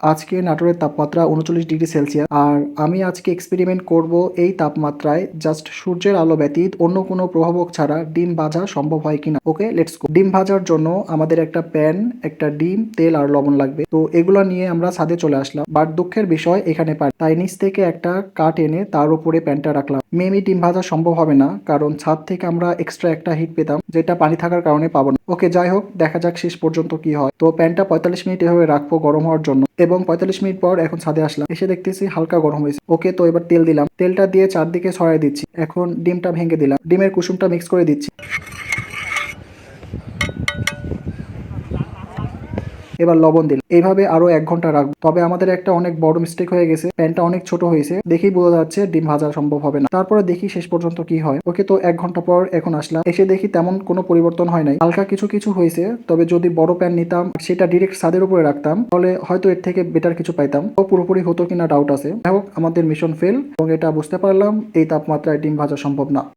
আজকে নাটোরের তাপমাত্রা উনচল্লিশ ডিগ্রি সেলসিয়াস। আর আমি আজকে এক্সপেরিমেন্ট করব এই তাপমাত্রায় জাস্ট সূর্যের আলো ব্যতীত অন্য কোনো প্রভাবক ছাড়া ডিম ভাজা সম্ভব হয় কিনা। ওকে লেটস গো ডিম ভাজার জন্য আমাদের একটা প্যান, একটা ডিম, তেল আর লবণ লাগবে। তো এগুলো নিয়ে আমরা ছাদে চলে আসলাম। বাট দুঃখের বিষয় এখানে পাই তাই নিচ থেকে একটা কাঠ এনে তার উপরে প্যানটা রাখলাম। মেমি ডিম ভাজা সম্ভব হবে না, কারণ ছাদ থেকে আমরা এক্সট্রা একটা হিট পেতাম, যেটা পানি থাকার কারণে পাবো না। ওকে যাই হোক, দেখা যাক শেষ পর্যন্ত কি হয়। তো প্যানটা পঁয়তাল্লিশ মিনিট এভাবে রাখব গরম হওয়ার জন্য। এবং পঁয়তাল্লিশ মিনিট পর এখন ছাদে আসলাম। এসে দেখতেছি হালকা গরম হয়েছে। ওকে তো এবার তেল দিলাম। তেলটা দিয়ে চারদিকে ছড়াই দিচ্ছি। এখন ডিমটা ভেঙে দিলাম। ডিমের কুসুমটা মিক্স করে দিচ্ছি। এবার লবণ দিলাম। এইভাবে আরও এক ঘণ্টা রাখব। তবে আমাদের একটা অনেক বড় মিস্টেক হয়ে গেছে। প্যানটা অনেক ছোট হয়েছে। দেখেই বোঝা যাচ্ছে ডিম ভাজা সম্ভব হবে না। তারপরে দেখি শেষ পর্যন্ত কি হয়। ওকে তো এক ঘণ্টা পর এখন আসলাম। এসে দেখি তেমন কোনো পরিবর্তন হয় নাই। হালকা কিছু কিছু হয়েছে। তবে যদি বড় প্যান নিতাম, সেটা ডিরেক্ট ছাদের উপরে রাখতাম, তাহলে হয়তো এর থেকে বেটার কিছু পাইতাম। ও পুরোপুরি হতো কিনা ডাউট আছে। যাই হোক, আমাদের মিশন ফেল এবং এটা বুঝতে পারলাম, এই তাপমাত্রায় ডিম ভাজা সম্ভব না।